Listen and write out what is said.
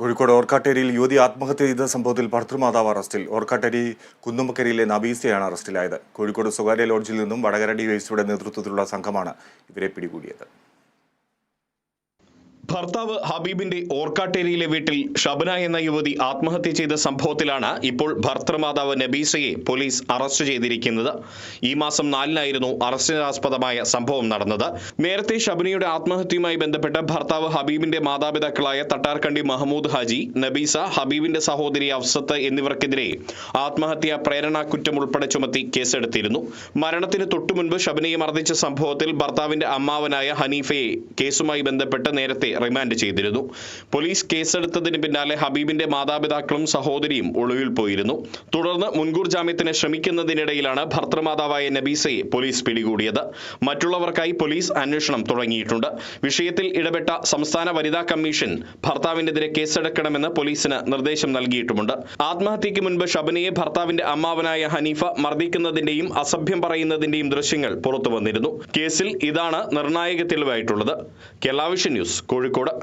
കോഴിക്കോട് ഓർക്കാട്ടേരിയിൽ യുവതി ആത്മഹത്യ ചെയ്ത സംഭവത്തിൽ ഭർത്തൃമാതാവ് അറസ്റ്റിൽ. ഓർക്കാട്ടേരി കുന്നുമക്കരയിലെ നബീസയാണ് അറസ്റ്റിലായത്. കോഴിക്കോട് സ്വകാര്യ ലോഡ്ജിൽ നിന്നും വടകര ഡിവൈസിയുടെ നേതൃത്വത്തിലുള്ള സംഘമാണ് ഇവരെ പിടികൂടിയത്. ഭർത്താവ് ഹബീബിന്റെ ഓർക്കാട്ടേരിയിലെ വീട്ടിൽ ഷബന എന്ന യുവതി ആത്മഹത്യ ചെയ്ത സംഭവത്തിലാണ് ഇപ്പോൾ ഭർത്തൃമാതാവ് നബീസയെ പോലീസ് അറസ്റ്റ് ചെയ്തിരിക്കുന്നത്. ഈ മാസം നാലിനായിരുന്നു അറസ്റ്റിനാസ്പദമായ സംഭവം നടന്നത്. നേരത്തെ ഷബനയുടെ ആത്മഹത്യയുമായി ബന്ധപ്പെട്ട് ഭർത്താവ് ഹബീബിന്റെ മാതാപിതാക്കളായ തട്ടാർക്കണ്ടി മഹമ്മൂദ് ഹാജി നബീസ ഹബീബിന്റെ സഹോദരി അഫ്സത്ത് എന്നിവർക്കെതിരെ ആത്മഹത്യാ പ്രേരണാ കുറ്റം ഉൾപ്പെടെ ചുമത്തി കേസെടുത്തിരുന്നു. മരണത്തിന് തൊട്ടുമുൻപ് ഷബനയെ മർദ്ദിച്ച സംഭവത്തിൽ ഭർത്താവിന്റെ അമ്മാവനായ ഹനീഫയെ കേസുമായി ബന്ധപ്പെട്ട് നേരത്തെ റിമാൻഡ് ചെയ്തിരുന്നു. പോലീസ് കേസെടുത്തതിന് പിന്നാലെ ഹബീബിന്റെ മാതാപിതാക്കളും സഹോദരിയും ഒളിവിൽ പോയിരുന്നു. തുടർന്ന് മുൻകൂർ ജാമ്യത്തിന് ശ്രമിക്കുന്നതിനിടയിലാണ് ഭർത്തൃമാതാവായ നബീസയെ പോലീസ് പിടികൂടിയത്. മറ്റുള്ളവർക്കായി പോലീസ് അന്വേഷണം തുടങ്ങിയിട്ടുണ്ട്. വിഷയത്തിൽ ഇടപെട്ട സംസ്ഥാന വനിതാ കമ്മീഷൻ ഭർത്താവിനെതിരെ കേസെടുക്കണമെന്ന് പോലീസിന് നിർദ്ദേശം നൽകിയിട്ടുമുണ്ട്. ആത്മഹത്യയ്ക്ക് മുൻപ് ഷബനയെ ഭർത്താവിന്റെ അമ്മാവനായ ഹനീഫ മർദ്ദിക്കുന്നതിന്റെയും അസഭ്യം പറയുന്നതിന്റെയും ദൃശ്യങ്ങൾ പുറത്തു വന്നിരുന്നു കേസിൽ ഇതാണ് നിർണായക തെളിവായിട്ടുള്ളത്. കേരള ന്യൂസ് കോഴിക്കോട്. కూడా.